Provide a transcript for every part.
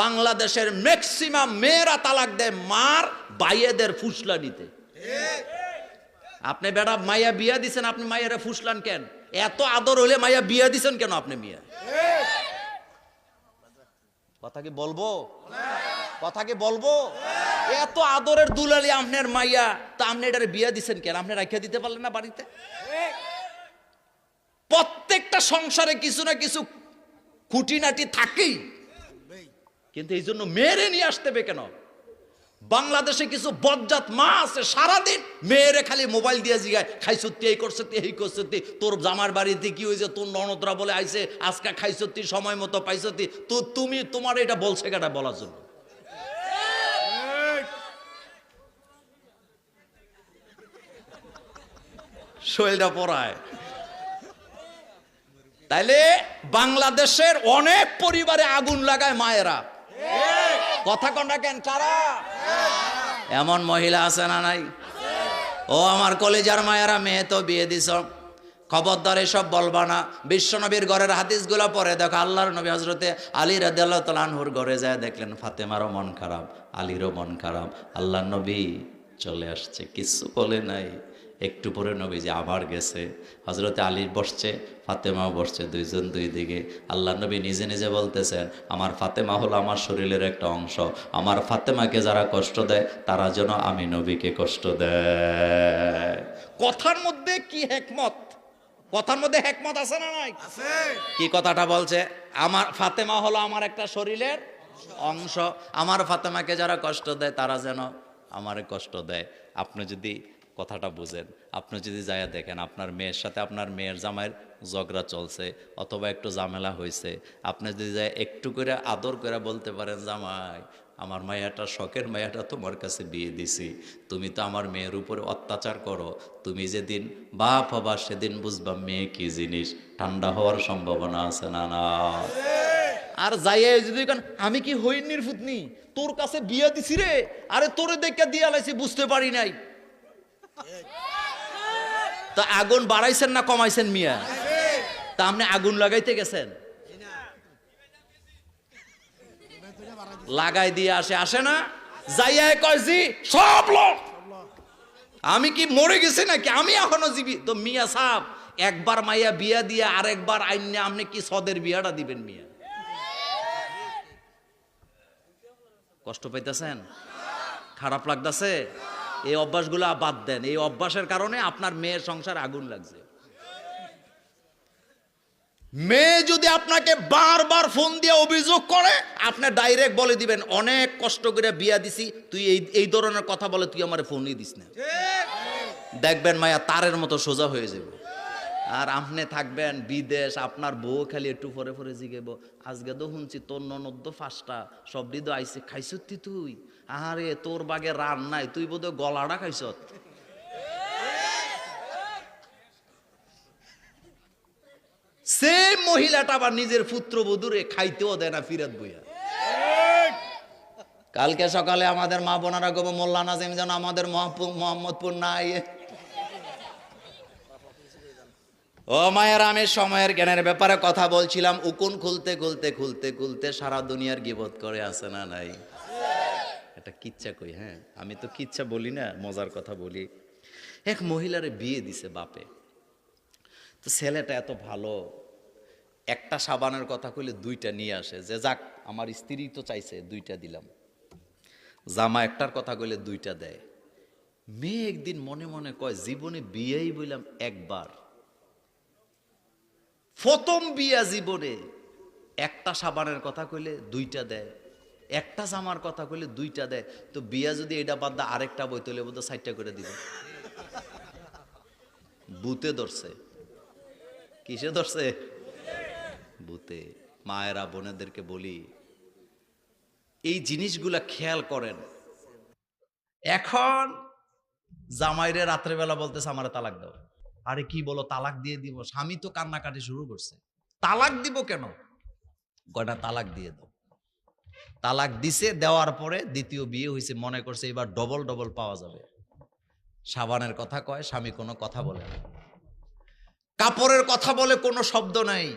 বাংলাদেশের ম্যাক্সিমাম মেয়েরা তালাক দেয় মার বাইয়েদের ফুসলানিতে। আপনি বেড়া মাইয়া বিয়া দিছেন, আপনি মাইয়ারে ফুসলান কেন? এত আদর হলে মাইয়া বিয়া দিছেন কেন আপনি মিয়া? কথা কি বলব? কথা কি বলব? এত আদরের দুলালি আপনার মাইয়া, তা আপনি এটার বিয়া দিছেন কেন? আপনি রাখিয়া দিতে পারলেন না বাড়িতে? প্রত্যেকটা সংসারে কিছু না কিছু খুঁটিনাটি থাকেই। কিন্তু এই জন্য মেয়েরে নিয়ে আসতে হবে কেন? বাংলাদেশে কিছু বজ্জাত মা আছে, সারাদিন মেয়েরে খালি মোবাইল দিয়ে জিগায় খাইছত্তি এই করছতি এই করছতি তোর জামার বাড়িতে কি হয়েছে তোর ননদরা বলে আইছে, আজকে খাইছত্তি সময় মতো পাইছতি তো তুমি, তোমার এটা বলছে কেটা বলার জন্য? শৈলটা পড়ায়। তাইলে বাংলাদেশের অনেক পরিবারে আগুন লাগায় মায়েরা। কথা কন্যা কেন, কারা? এমন মহিলা আছে না নাই? ও আমার কলেজার মায়েরা, মেয়ে তো বিয়ে দিছ। খবরদার এসব বলবা না। বিশ্বনবীর ঘরের হাদিসগুলো পরে দেখো। আল্লাহর নবী হজরতে আলী আনহুর ঘরে যায় দেখলেন ফাতেমারও মন খারাপ, আলীরও মন খারাপ। আল্লাহ নবী চলে আসছে, কিছু বলে নাই। একটু পরে নবী যে আবার গেছে। হজরতে আলী বসছে ফাতেমাও বসছে দুইজন দুই দিকে। আল্লাহ নবী নিজে নিজে বলতেছেন আমার ফাতেমা হলো আমার শরীরের একটা অংশ। আমার ফাতেমাকে যারা কষ্ট দেয় তারা যেন আমি নবীকে কষ্ট দেয়। কথার মধ্যে কি হেকমত? কথার মধ্যে হেকমত আছে না নাই? কি কথাটা বলছে? আমার ফাতেমা হলো আমার একটা শরীরের অংশ। আমার ফাতেমাকে যারা কষ্ট দেয় তারা যেন আমারে কষ্ট দেয়। আপনি যদি কথাটা বুঝেন। আপনি যদি যাইয়া দেখেন, আপনার মেয়ের সাথে আপনার মেয়ের জামাইয়ের ঝগড়া চলছে অথবা একটু ঝামেলা হয়েছে আপনি যদি যাই একটু করে আদর করে বলতে পারেন, জামাই, আমার মায়াটা শখের মায়াটা তোমার কাছে বিয়ে দিছি। তুমি তো আমার মেয়ের উপরে অত্যাচার করো। তুমি যেদিন বাপ হবা, সেদিন বুঝবা মেয়ে কি জিনিস। ঠান্ডা হওয়ার সম্ভাবনা আছে না না? আর যাইয়া যদি আমি কি হই নির্ফুতনি তোর কাছে বিয়ে দিছি রে? আরে তোরে দেখে দিয়ে লাইছি বুঝতে পারি নাই। তা আগুন বাড়াইছেন না কমাইছেন মিয়া? তা আপনি আগুন লাগাইতে গেছেন? লাগাই দিয়ে আসে আসে না? যাইয়া কয়েছি সব লোক। আমি কি মরে গেছি নাকি? আমি এখনও জীবি তো মিয়া সাহ একবার মাইয়া বিয়া দিয়ে আরেকবার আইনে আপনি কি সদের বিয়াটা দিবেন মিয়া? কষ্ট পাইতেছেন? খারাপ লাগতেছে? এই অভ্যাসগুলো বাদ দেন। এই অভ্যাসের কারণে আপনার মেয়ের সংসার আগুন লাগছে। মেয়ে যদি আপনাকে বারবার ফোন দিয়ে অভিযোগ করে আপনি ডাইরেক্ট বলে দিবেন অনেক কষ্ট করে বিয়া দিছি তুই এই এই ধরনের কথা বলে তুই আমার ফোনই দিস না। দেখবেন মায়া তারের মতো সোজা হয়ে যাবে। আর আপনি থাকবেন বিদেশ, আপনার বউ খালি একটু পরে পরে জিগেব আজকে তো শুনছি তোর ননদ ফাঁসটা সব তো আইসে খাইছত তুই? আরে তোর বাগে রান নাই, তুই বোধহয় গলাটা খাইছত সেম মহিলাটা আবার নিজের পুত্র পুত্রবধূরে খাইতেও দেয় না ফিরত বইয়া। কালকে সকালে আমাদের মা বোনারা গো মোল্লা নাজিম যেন আমাদের মোহাম্মদপুর না ও মায়ের আমি সময়ের জ্ঞানের ব্যাপারে কথা বলছিলাম, উকুন খুলতে খুলতে খুলতে খুলতে সারা দুনিয়ার গিবত করে আছে না নাই? এটা কিচ্ছা কই হ্যাঁ? আমি তো কিচ্ছা বলি না, মজার কথা বলি। এক মহিলারে বিয়ে দিছে বাপে। তো ছেলেটা এত ভালো, একটা সাবানের কথা কইলে দুইটা নিয়ে আসে। যে যাক, আমার স্ত্রী তো চাইছে, দুইটা দিলাম। জামা একটার কথা কইলে দুইটা দেয়। মেয়ে একদিন মনে মনে কয়, জীবনে বিয়েই বললাম একবার। প্রথম বিয়া জীবনে একটা সাবানের কথা কইলে দুইটা দেয়, একটা জামার কথা কইলে দুইটা দেয়। তো বিয়া যদি এটা বাদ দা আরেকটা বই তুলে বোধ সাইডটা করে দিবে। বুতে ধরছে। কিসে ধরছে? বুতে মায়েরা, বোনেদেরকে বলি, এই জিনিসগুলা খেয়াল করেন। এখন জামাইরে রাত্রেবেলা বলতেছে, আমার তালাক দাও। আরে কি বলো, তালাক দিয়ে দিব। স্বামী তো কান্নাকাটি শুরু করছে। তালাক দিব কেন? গয়না তালাক দিয়ে দাও। তালাক দিছে, দেওয়ার পরে দ্বিতীয় বিয়ে হয়েছে মনে করছে এবার ডবল ডবল পাওয়া যাবে। সাবানের কথা কয়, স্বামী কোনো কথা বলে না। কাপড়ের কথা বলে কোনো শব্দ নাই।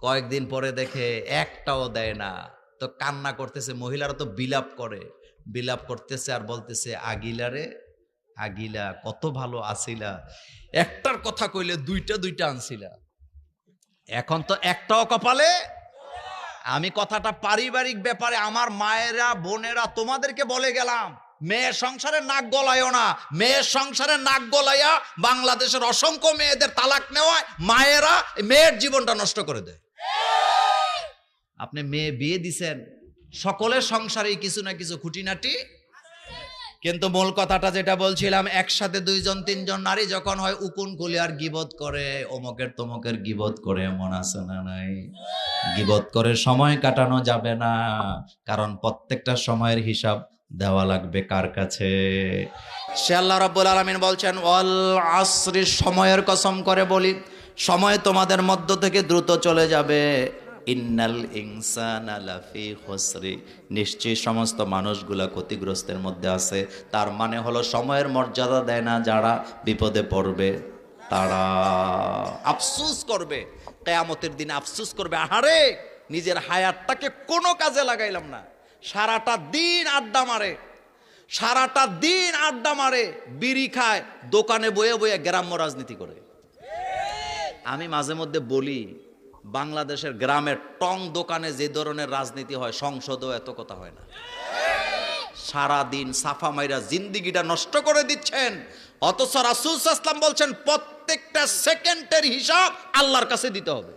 কয়েকদিন পরে দেখে একটাও দেয় না। তো কান্না করতেছে, মহিলারা তো বিলাপ করে। বিলাপ করতেছে আর বলতেছে, আগিলারে আগিলা, কত ভালো আসিলা। একটার কথা কইলে দুইটা দুইটা আনছিলা। এখন তো একটাও কপালে। আমি কথাটা পারিবারিক ব্যাপারে আমার মায়েরা, বোনেরা তোমাদেরকে বলে গেলাম, মেয়ের সংসারে নাক গলায়ও না। মেয়ের সংসারে নাক গলাইয়া বাংলাদেশের অসংখ্য মেয়েদের তালাক নেওয়ায় মায়েরা মেয়ের জীবনটা নষ্ট করে দেয়। আপনি মেয়ে বিয়ে দিছেন, সকলের সংসারে কিছু না কিছু খুঁটিনাটি কিন্তু মূল কথাটা যেটা বলছিলাম, একসাথে দুইজন, তিনজন নারী যখন হয় উকুন খুলে আর গিবত করে, অমকের তমকের গিবত করে, এমন আছে না নাই? গিবত করে সময় কাটানো যাবে না, কারণ প্রত্যেকটা সময়ের হিসাব দেওয়া লাগবে কার কাছে? সে আল্লাহ রাব্বুল আলামিন বলছেন, ওয়াল আসরি, সময়ের কসম করে বলি, সময় তোমাদের মধ্য থেকে দ্রুত চলে যাবে। ইন্নাল ইনসানা লাফি খসরি। নিশ্চয়ই সমস্ত মানুষগুলা ক্ষতিগ্রস্তের মধ্যে আছে। তার মানে হলো সময়ের মর্যাদা দেয় না যারা বিপদে পড়বে, তারা আফসুস করবে। কেয়ামতের দিন আফসুস করবে, আহারে, নিজের হায়াতটাকে কোনো কাজে লাগাইলাম না। সারাটা দিন আড্ডা মারে। সারাটা দিন আড্ডা মারে, বিড়ি খায়, দোকানে বয়ে বয়ে গ্রাম্য রাজনীতি করে। আমি মাঝে মধ্যে বলি বাংলাদেশের গ্রামের টং দোকানে যে ধরনের রাজনীতি হয়, সংসদও এত কথা হয় না। সারা দিন সাফা মাইরা জিন্দিগিটা নষ্ট করে দিচ্ছেন। অথচ রাসুল ইসলাম বলছেন, প্রত্যেকটা সেকেন্ডের হিসাব আল্লাহর কাছে দিতে হবে।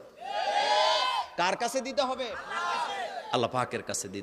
কার কাছে দিতে হবে? আল্লাহ পাকের কাছে দিতে